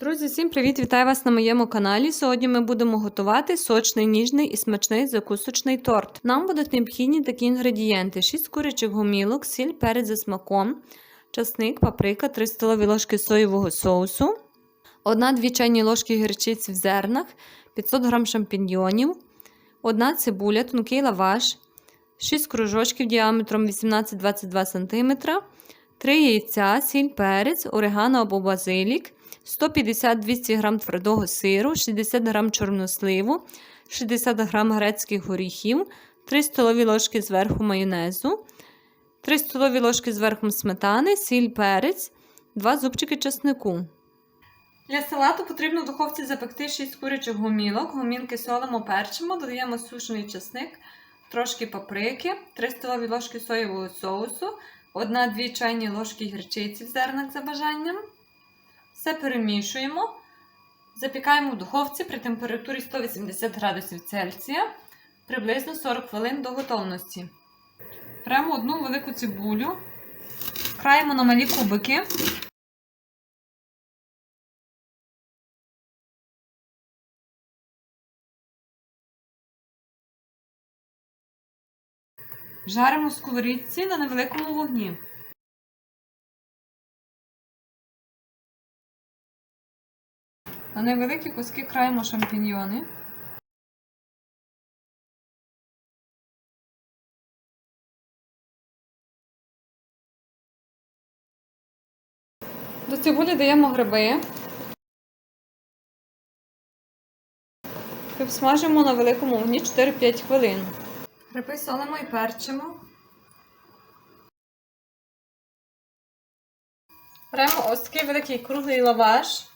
Друзі, всім привіт! Вітаю вас на моєму каналі. Сьогодні ми будемо готувати сочний, ніжний і смачний закусочний торт. Нам будуть необхідні такі інгредієнти: 6 курячих гомілок, сіль, перець за смаком, часник, паприка, 3 столові ложки соєвого соусу, 1-2 чайні ложки гірчиці в зернах, 500 г шампіньйонів, 1 цибуля, тонкий лаваш, 6 кружочків діаметром 18-22 см, 3 яйця, сіль, перець, орегано або базилік. 150-200 г твердого сиру, 60 г чорносливу, 60 г грецьких горіхів, 3 столові ложки зверху майонезу, 3 столові ложки зверху сметани, сіль перець, 2 зубчики чеснику. Для салату потрібно в духовці запекти 6 курячих гомілок. Гомілки солимо перчимо, додаємо сушений чесник, трошки паприки, 3 столові ложки соєвого соусу, 1-2 чайні ложки гірчиці в зернах за бажанням. Все перемішуємо, запікаємо в духовці при температурі 180 градусів Цельсія приблизно 40 хвилин до готовності. Беремо одну велику цибулю, краємо на малі кубики. Жаримо в сковорідці на невеликому вогні. На невеликі куски краємо шампіньйони. До цибулі даємо гриби. Обсмажимо на великому вогні 4-5 хвилин. Гриби солимо і перчимо. Беремо ось такий великий круглий лаваш.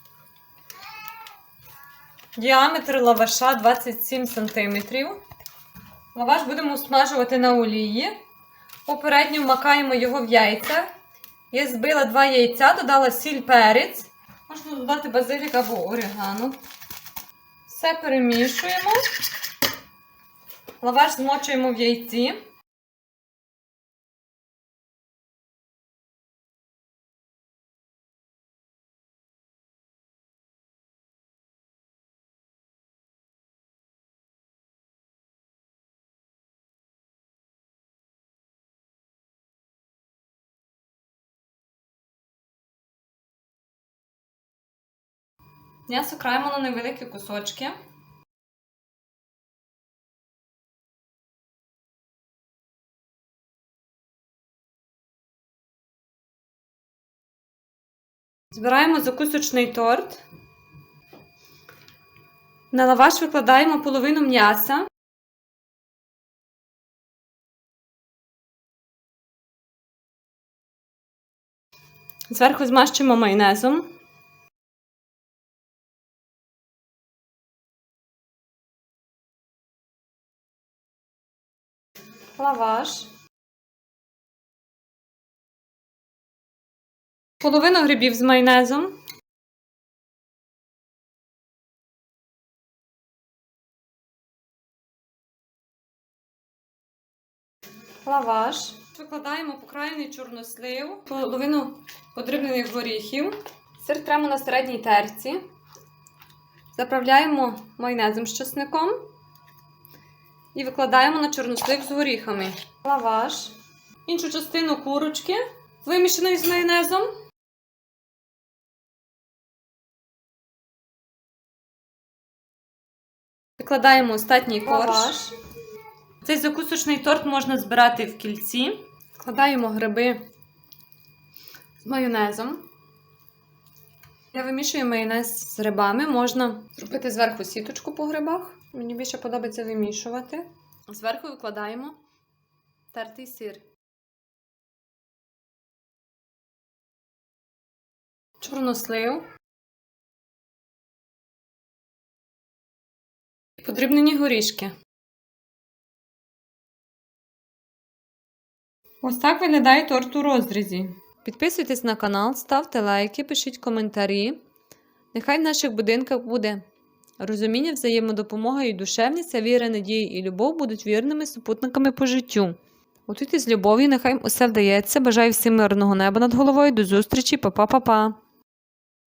Діаметр лаваша 27 см. Лаваш будемо смажувати на олії. Попередньо макаємо його в яйця. Я збила два яйця, додала сіль перець. Можна додати базилік або орегано. Все перемішуємо. Лаваш змочуємо в яйці. М'ясо краємо на невеликі кусочки. Збираємо закусочний торт. На лаваш викладаємо половину м'яса. Зверху змащуємо майонезом. Лаваш, половину грибів з майонезом, лаваш, викладаємо покраєний чорнослив, половину подрібнених горіхів, сир тремо на середній терці, заправляємо майонезом з чесником. І викладаємо на чорнослив з горіхами. Лаваш. Іншу частину курочки, вимішаної з майонезом. Викладаємо остатній корж. Цей закусочний торт можна збирати в кільці. Вкладаємо гриби з майонезом. Я вимішую майонез з грибами. Можна зробити зверху сіточку по грибах. Мені більше подобається вимішувати. Зверху викладаємо тертий сир. Чорнослив. Подрібнені горішки. Ось так виглядає торт у розрізі. Підписуйтесь на канал, ставте лайки, пишіть коментарі. Нехай в наших будинках буде розуміння, взаємодопомога і душевність, а віра, надія і любов будуть вірними супутниками по життю. Готуйте з любов'ю, нехай усе вдається. Бажаю всім мирного неба над головою. До зустрічі, Па-па-па-па!